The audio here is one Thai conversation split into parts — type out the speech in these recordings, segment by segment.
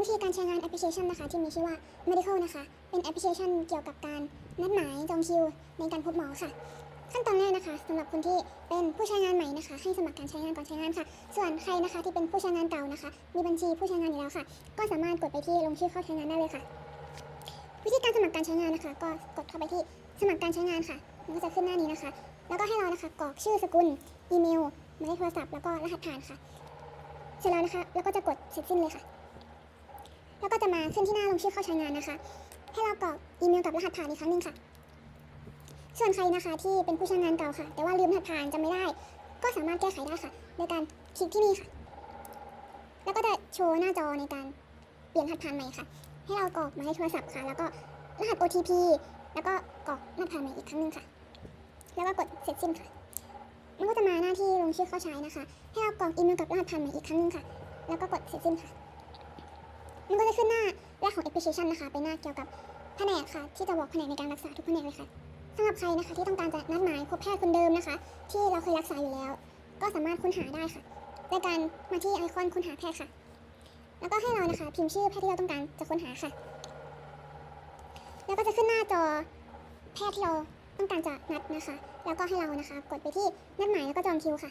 วิธีการใช้งานแอปพลิเคชันนะคะ ที่มีชื่อว่า medical นะคะ เป็นแอปพลิเคชันเกี่ยวกับการนัดหมายจองคิวในการพบหมอค่ะ ขั้นตอนแรกนะคะสำหรับคนที่เป็นผู้ใช้งานใหม่นะคะ ให้สมัครการใช้งานก่อนใช้งานค่ะ ส่วนใครนะคะที่เป็นผู้ใช้งานเก่านะคะ มีบัญชีผู้ใช้งานอยู่แล้วค่ะ ก็สามารถกดไปที่ลงชื่อเข้าใช้งานได้เลยค่ะ วิธีการสมัครการใช้งานนะคะ ก็กดเข้าไปที่สมัครการใช้งานค่ะ มันก็จะขึ้นหน้านี้นะคะ แล้วก็ให้เรานะคะกรอกชื่อสกุลอีเมลหมายเลขโทรศัพท์แล้วก็รหัสผ่านค่ะ เสร็จแล้วนะคะ แล้วก็จะกดเสร็จสิ้นเลยค่ะ แล้วก็จะมาขึ้นที่หน้าลงชื่อเข้าใช้งานนะคะ ให้เรากรอกอีเมลกับรหัสผ่านอีกครั้งหนึ่งค่ะ ส่วนใครนะคะที่เป็นผู้ใช้งานเก่าค่ะ แต่ว่าลืมรหัสผ่านจำไม่ได้ ก็สามารถแก้ไขได้ค่ะโดยการคลิกที่นี่ค่ะ แล้วก็จะโชว์หน้าจอในการเปลี่ยนรหัสผ่านใหม่ค่ะ ให้เรากรอกหมายเลขโทรศัพท์ค่ะ แล้วก็รหัส OTP แล้วก็กรอกรหัสผ่านใหม่อีกครั้งหนึ่งค่ะ แล้วก็กดเสร็จสิ้นค่ะมันก็จะมาหน้าที่ลงชื่อเข้าใช้นะคะ ให้เรากรอกอีเมลกับรหัสผ่านใหม่อีกครั้งหนึงค่ะ แล้วก็กดเสร็จสิ้นค่ะ มันก็จะขึ้นหน้าแรกของแอปพลิเคชันนะคะ เป็นหน้าเกี่ยวกับแผนกค่ะ ที่จะบอกแผนกในการรักษาทุกแผนกเลยค่ะสำหรับใครนะคะที่ต้องการจะนัดหมายพบแพทย์คนเดิมนะคะ ที่เราเคยรักษาอยู่แล้ว ก็สามารถค้นหาได้ค่ะโดยการมาที่ไอคอนค้นหาแพทย์ค่ะ แล้วก็ให้เรานะคะ พิมพ์ชื่อแพทย์ที่เราต้องการจะค้นหาค่ะ แล้วก็จะขึ้นหน้าจอแพทย์ที่เราต้องการจะนัดนะคะ แล้วก็ให้เรานะคะ กดไปที่นัดหมายแล้วก็จองคิวค่ะ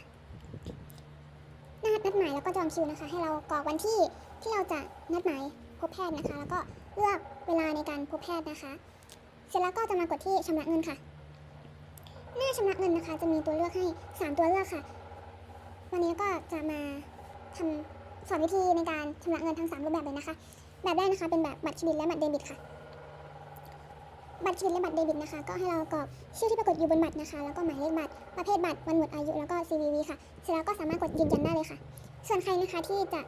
น้านัดหมายแล้วก็จองคิวนะคะ ให้เรากรอกวันที่ ที่เราจะนัดหมายพบแพทย์นะคะ แล้วก็เลือกเวลาในการพบแพทย์นะคะ เสร็จแล้วก็จะมากดที่ชำระเงินค่ะ หน้าชำระเงินนะคะ จะมีตัวเลือกให้ 3 ตัวเลือกค่ะ วันนี้ก็จะมาทำสอนวิธีในการชำระเงินทั้ง 3 รูปแบบเลยนะคะ แบบแรกนะคะเป็นแบบบัตรเครดิตและบัตรเดบิตค่ะ บัตรเครดิตและบัตรเดบิตนะคะ ก็ให้เรากรอกชื่อที่ปรากฏอยู่บนบัตรนะคะ แล้วก็หมายเลขบัตร ประเภทบัตร วันหมดอายุ แล้วก็ CVV ค่ะ เสร็จแล้วก็สามารถกดยืนยันได้เลยค่ะ ส่วนใครนะคะที่จะ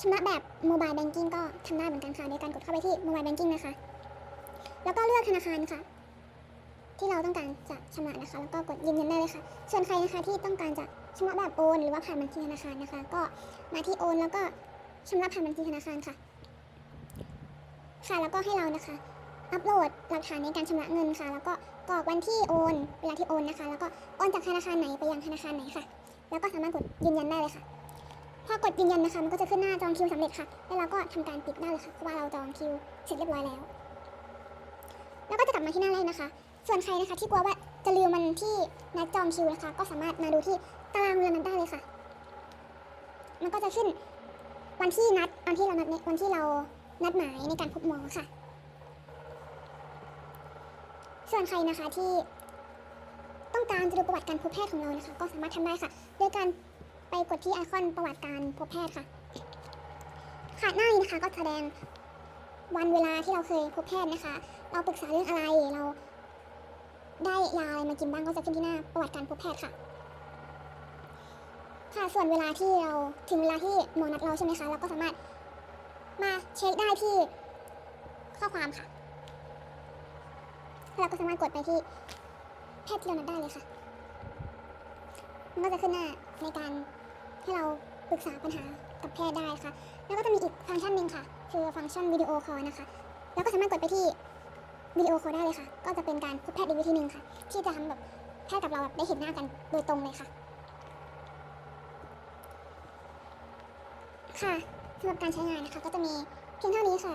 ชำระแบบโมบายแบงกิ้งก็ทำได้เหมือนกันค่ะในการกดเข้าไปที่โมบายแบงกิ้งนะคะ แล้วก็เลือกธนาคารค่ะ ที่เราต้องการจะชำระนะคะ แล้วก็กดยืนยันได้เลยค่ะ ส่วนใครนะคะที่ต้องการจะชำระแบบโอน หรือว่าผ่านบัญชีธนาคารนะคะ ก็มาที่โอนแล้วก็ชำระผ่านบัญชีธนาคารค่ะ ค่ะแล้วก็ให้เรานะคะ อัปโหลดหลักฐานในการชำระเงินค่ะ แล้วก็กรอกวันที่โอน เวลาที่โอนนะคะ แล้วก็โอนจากธนาคารไหนไปยังธนาคารไหนค่ะ แล้วก็สามารถกดยืนยันได้เลยค่ะ พอกดยืนยันนะคะ มันก็จะขึ้นหน้าจองคิวสำเร็จค่ะ แล้วเราก็ทำการปิดได้เลยค่ะเพราะว่าเราจองคิวเสร็จเรียบร้อยแล้ว แล้วก็จะกลับมาที่หน้าแรกนะคะ ส่วนใครนะคะที่กลัวว่าจะลืมมันที่นัดจองคิวนะคะ ก็สามารถมาดูที่ตารางเวลานั้นได้เลยค่ะ มันก็จะขึ้นวันที่นัดวันที่เรานัดวันที่เรานัดหมายในการพบหมอค่ะ ส่วนใครนะคะที่ต้องการจะดูประวัติการพบแพทย์ของเรานะคะ ก็สามารถทำได้ค่ะ โดยการ ไปกดที่ไอคอนประวัติการพบแพทย์ค่ะ ค่ะหน้านี้นะคะก็แสดงวันเวลาที่เราเคยพบแพทย์นะคะ เราปรึกษาเรื่องอะไรเรา ได้ยาอะไรมากินบ้างก็จะขึ้นที่หน้าประวัติการพบแพทย์ค่ะ ค่ะส่วนเวลาที่เราถึงเวลาที่หมอนัดเราใช่ไหมคะเราก็สามารถมาเช็คได้ที่ข้อความค่ะเราก็สามารถกดไปที่แพทย์ที่เรานัดได้เลยค่ะ มันก็จะขึ้นหน้าในการให้เราปรึกษาปัญหากับแพทย์ได้ค่ะ แล้วก็จะมีอีกฟังก์ชันหนึ่งค่ะ คือฟังก์ชันวิดีโอคอลนะคะ แล้วก็สามารถกดไปที่วิดีโอคอลได้เลยค่ะ ก็จะเป็นการพบแพทย์อีกวิธีหนึ่งค่ะ ที่จะทำแบบแพทย์กับเราแบบได้เห็นหน้ากันโดยตรงเลยค่ะ ค่ะสำหรับการใช้งานนะคะ ก็จะมีเพียงเท่านี้ค่ะ